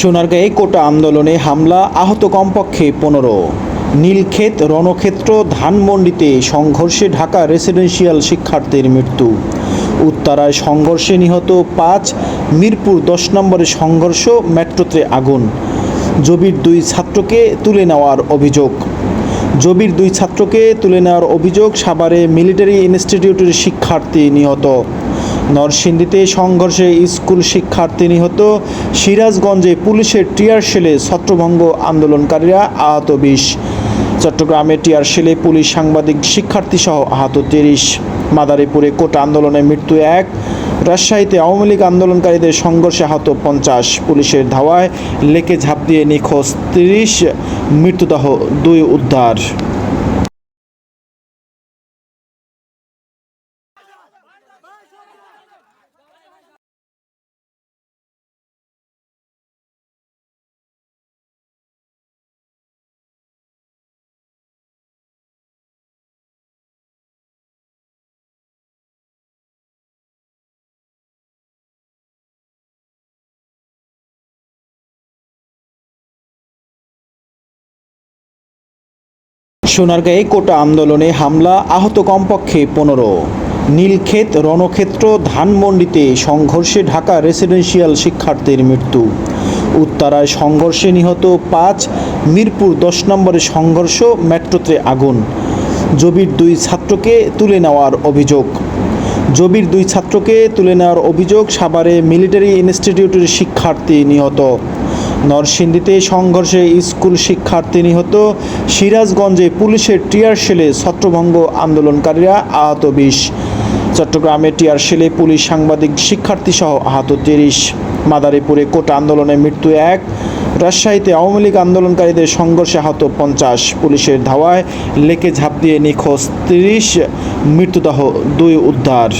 সোনারগাঁয়ে কোটা আন্দোলনে হামলা, আহত কমপক্ষে পনেরো। নীলক্ষেত রণক্ষেত্র, ধানমন্ডিতে সংঘর্ষে ঢাকা রেসিডেন্সিয়াল শিক্ষার্থীর মৃত্যু। উত্তরায় সংঘর্ষে নিহত পাঁচ, মিরপুর দশ নম্বরে সংঘর্ষ, মেট্রোতে আগুন। জবির দুই ছাত্রকে তুলে নেওয়ার অভিযোগ। জবির দুই ছাত্রকে তুলে নেওয়ার অভিযোগ সাভারে মিলিটারি ইনস্টিটিউটের শিক্ষার্থী নিহত। নরসিংদীতে সংঘর্ষে স্কুল শিক্ষার্থী নিহত। সিরাজগঞ্জে পুলিশের টিয়ার শেলে ছত্রভঙ্গ আন্দোলনকারীরা আহত বিশ। চট্টগ্রামে টিয়ার শেলে পুলিশ সাংবাদিক শিক্ষার্থী সহ আহত তিরিশ। মাদারীপুরে কোটা আন্দোলনে মৃত্যু এক। রাজশাহীতে আওয়ামী লীগ আন্দোলনকারীদের সংঘর্ষে আহত পঞ্চাশ। পুলিশের ধাওয়ায় লেকে ঝাঁপ দিয়ে নিখোঁজ তিরিশ। মৃত্যুদেহ দুই উদ্ধার। সোনারগাঁয়ে কোটা আন্দোলনে হামলা, আহত কমপক্ষে পনেরো। নীলক্ষেত রণক্ষেত্র, ধানমন্ডিতে সংঘর্ষে ঢাকা রেসিডেন্সিয়াল শিক্ষার্থীর মৃত্যু। উত্তরায় সংঘর্ষে নিহত পাঁচ, মিরপুর দশ নম্বরে সংঘর্ষ, মেট্রোতে আগুন। জবির দুই ছাত্রকে তুলে নেওয়ার অভিযোগ। জবির দুই ছাত্রকে তুলে নেওয়ার অভিযোগ সাভারে মিলিটারি ইনস্টিটিউটের শিক্ষার্থী নিহত। নরসিংদীতে সংঘর্ষে স্কুল শিক্ষার্থী নিহত। সিরাজগঞ্জে পুলিশের টিয়ার শেলে ছত্রভঙ্গ আন্দোলনকারীরা আহত বিশ। চট্টগ্রামে টিয়ার শেলে পুলিশ সাংবাদিক শিক্ষার্থী সহ আহত তিরিশ। মাদারীপুরে কোটা আন্দোলনে মৃত্যু এক। রাজশাহীতে আওয়ামী লীগ আন্দোলনকারীদের সংঘর্ষে আহত পঞ্চাশ। পুলিশের ধাওয়ায় লেকে ঝাঁপ দিয়ে নিখোঁজ তিরিশ। মৃত্যুদেহ দুই উদ্ধার।